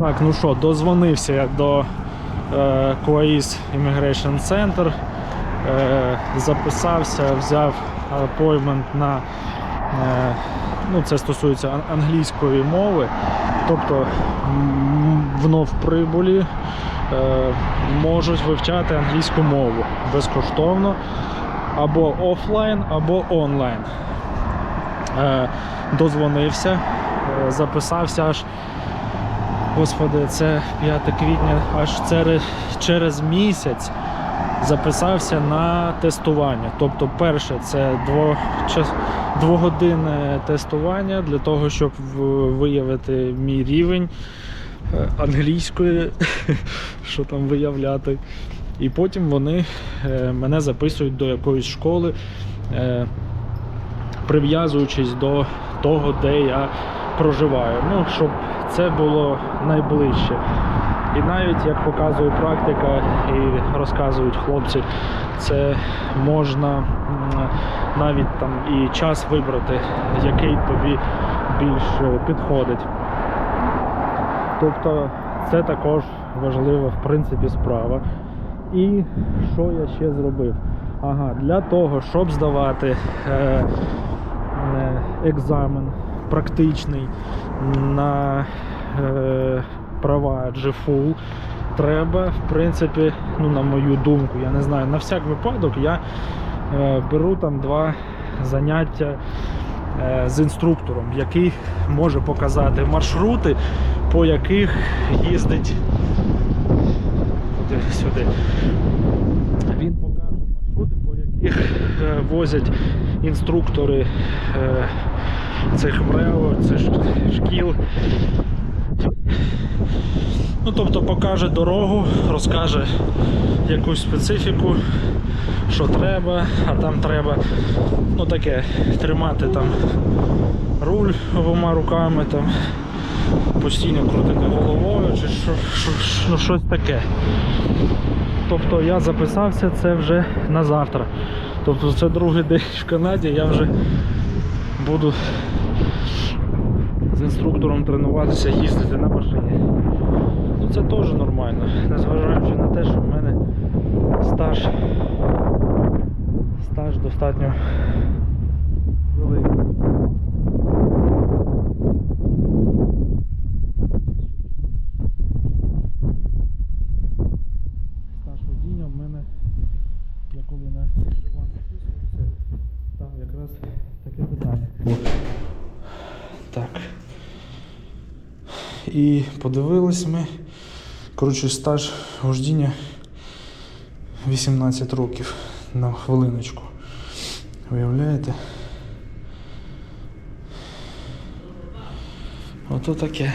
Так, ну що, дозвонився я до е, Kuwait Immigration Center, е, записався, взяв appointment на е, ну, це стосується англійської мови. Тобто внов прибулі е, можуть вивчати англійську мову безкоштовно або офлайн, або онлайн. Е, дозвонився, е, записався аж Господи, це 5 квітня, аж через, місяць записався на тестування. Тобто, перше, це двогодинне тестування для того, щоб виявити мій рівень е, англійської, що там виявляти. І потім вони е, мене записують до якоїсь школи, е, прив'язуючись до того, де я проживаю. Ну, щоб це було найближче. І навіть як показує практика і розказують хлопці, це можна навіть там і час вибрати, який тобі більш підходить. Тобто це також важлива в принципі справа. І що я ще зробив? Ага, для того, щоб здавати е, е, екзамен практичний на е, права GFUL, треба, в принципі, ну, на мою думку, я не знаю, на всяк випадок я е, беру там два заняття е, з інструктором, який може показати маршрути, по яких їздить сюди. Він покаже маршрути, по яких е, возять інструктори е, цих МРЕО, цих шкіл. Ну, тобто покаже дорогу, розкаже якусь специфіку, що треба, а там треба ну таке, тримати там руль обома руками, там, постійно крутити головою чи що, що, що, щось таке. Тобто я записався це вже на завтра. Тобто це другий день в Канаді, я вже буду з інструктором тренуватися, їздити на машині. Ну це теж нормально, незважаючи на те, що в мене стаж, стаж достатньо великий. Стаж водіння в мене, я коли на живан записувався, там якраз таке питання. Так. І подивились ми. Коротше, стаж вождіння 18 років на хвилиночку. Виявляєте? Ото таке.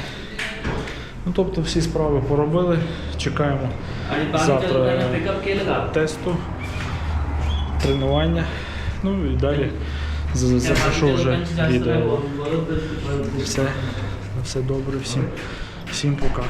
Ну, тобто всі справи поробили. Чекаємо завтра тесту, тренування. Ну і далі запишу вже відео. Все, все добре, всім, всім пока.